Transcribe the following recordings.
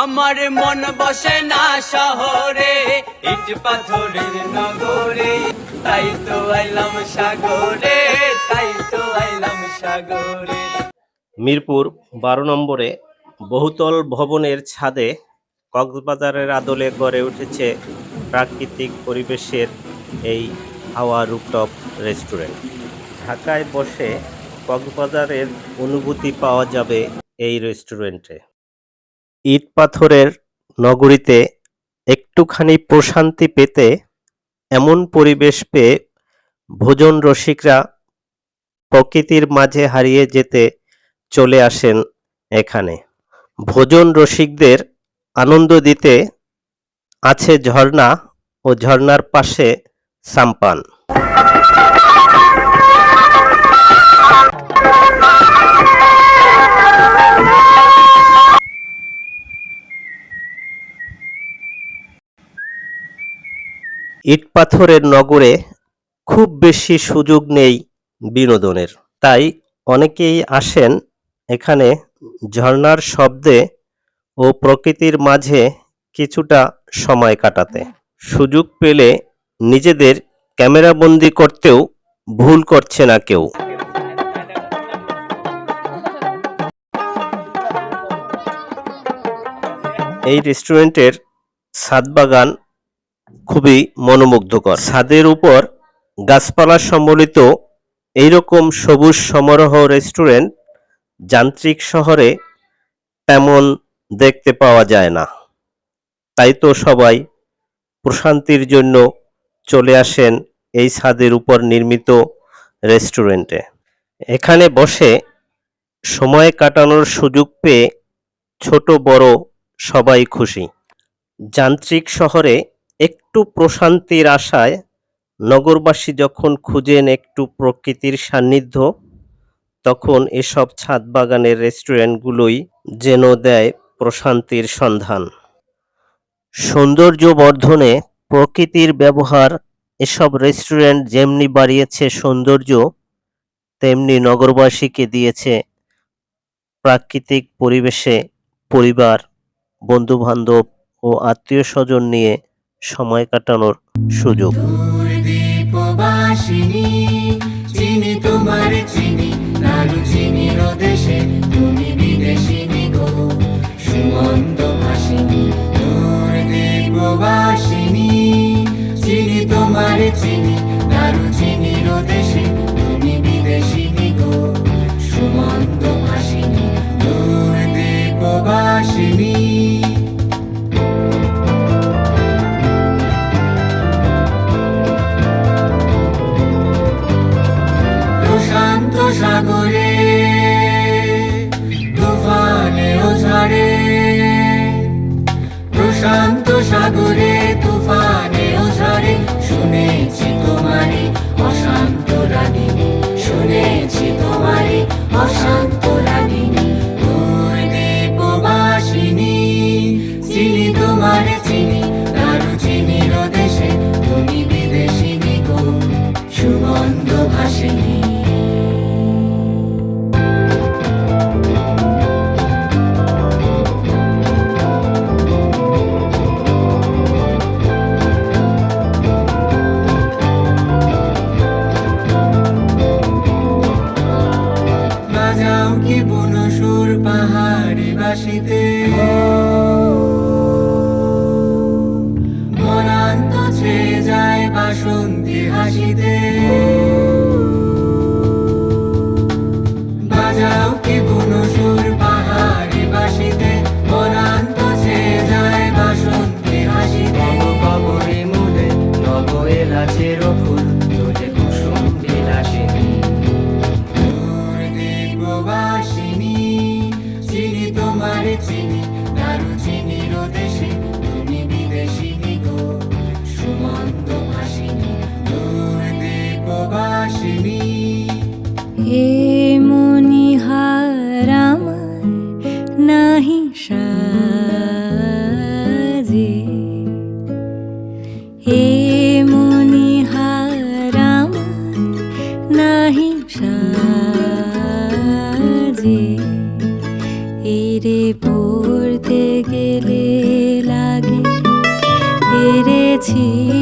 আমার মন বসে না শহরে, ইট পাথরের নগরে। তাই তো আইলাম সাগরে, তাই তো আইলাম সাগরে। মিরপুর বারো নম্বরে বহুতল ভবনের ছাদে কক্সবাজারের আদলে গড়ে উঠেছে প্রাকৃতিক পরিবেশের এই হাওয়া রুপটপ রেস্টুরেন্ট। ঢাকায় বসে কক্সবাজারের অনুভূতি পাওয়া যাবে এই রেস্টুরেন্টে। ইট পাথরের নগরীতে একটুখানি প্রশান্তি পেতে এমন পরিবেশ পেয়ে ভোজন রসিকরা প্রকৃতির মাঝে হারিয়ে যেতে চলে আসেন এখানে। ভোজন রসিকদের আনন্দ দিতে আছে ঝর্ণা ও ঝর্ণার পাশে সাম্পান। ইট পাথরের নগরে খুব বেশি সুযোগ নেই বিনোদনের। তাই অনেকেই আসেন এখানে ঝর্ণার শব্দে ও প্রকৃতির মাঝে কিছুটা সময় কাটাতে। সুযোগ পেলে নিজেদের ক্যামেরাবন্দি করতেও ভুল করছে না কেউ। এই রেস্টুরেন্টের ছাদ বাগান খুবই মনোমুগ্ধকর। ছাদের উপর গাছপালা সম্বলিত এইরকম সবুজ সমারোহ রেস্টুরেন্ট যান্ত্রিক শহরে তেমন দেখতে পাওয়া যায় না। তাই তো সবাই প্রশান্তির জন্য চলে আসেন এই ছাদের উপর নির্মিত রেস্টুরেন্টে। এখানে বসে সময় কাটানোর সুযোগ পেয়ে ছোট বড় সবাই খুশি। যান্ত্রিক শহরে একটু প্রশান্তির আশায় নগরবাসী যখন খুঁজেন একটু প্রকৃতির সান্নিধ্য, তখন এসব ছাদ বাগানের রেস্টুরেন্টগুলোই যেন দেয় প্রশান্তির সন্ধান। সৌন্দর্য বর্ধনে প্রকৃতির ব্যবহার এসব রেস্টুরেন্ট যেমনি বাড়িয়েছে সৌন্দর্য, তেমনি নগরবাসীকে দিয়েছে প্রাকৃতিক পরিবেশে পরিবার, বন্ধুবান্ধব ও আত্মীয় স্বজন নিয়ে সময় কাটানোর সুযোগ। চিনি তোমার চিনি দেশে সুমন্ত তোমার চিনি করে চিনি দারুচিনি রোদেশে, তুমি বিদেশিনী গো। সুমন্ত ভাসিনী দূর দ্বীপবাসিনী হে মনিহার আমার নাহি সা 情。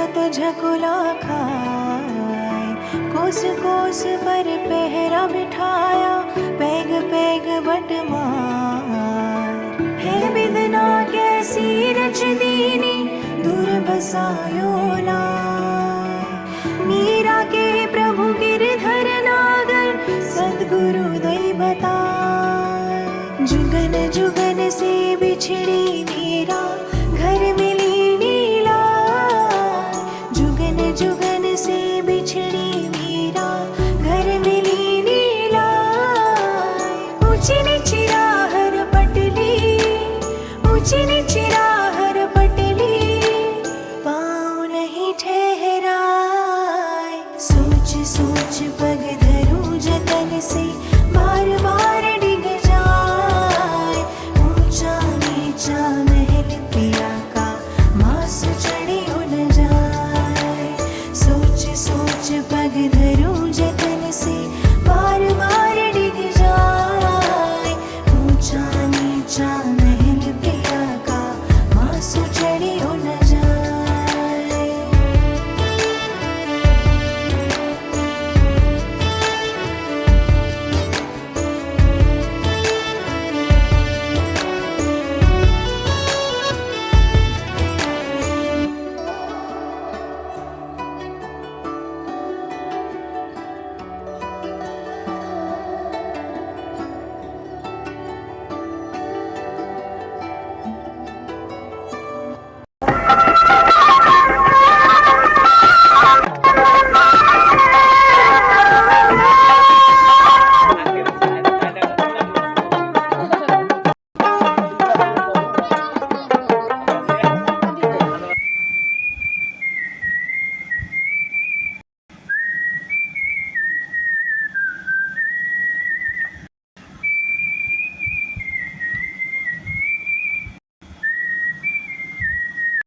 सूरत झकुला खाए। कोस कोस पर पहरा बिठाया, पैग पैग बट मार है बिदना कैसी रच दीनी दूर बसायो लाए